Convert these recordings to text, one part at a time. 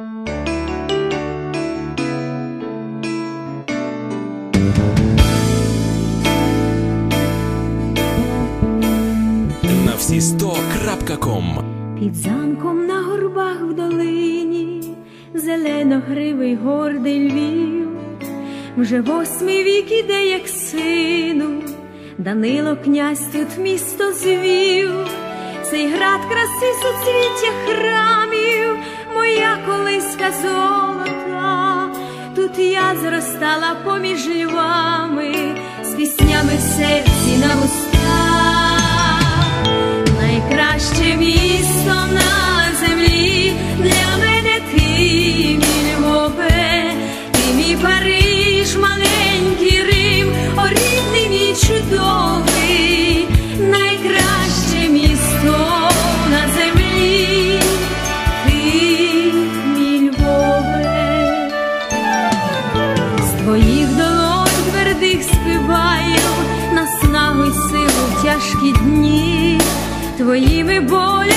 На всі сто під замком на горбах в долині, зеленогривий гордий львів, вже восьмий вік іде, як сину, Данило князь тут місто звів, цей град краси суцвіття храмів. зростала поміж львами, з піснями в серці на вустах. твоїх долон твердих співаю, наснагу й силу в тяжкі дні, твоїми болями.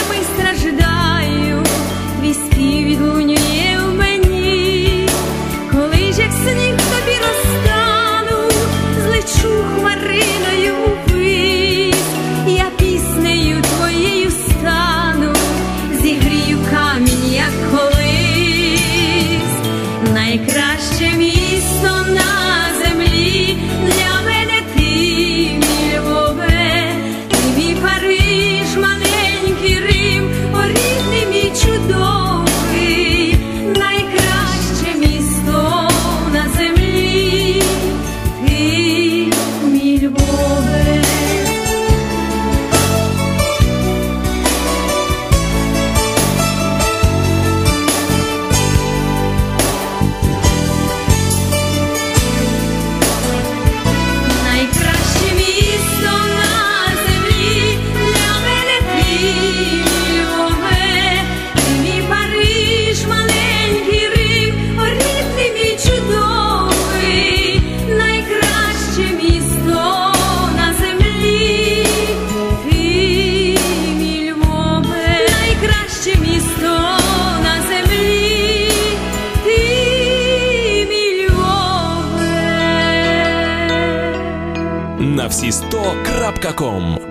на всі 100.com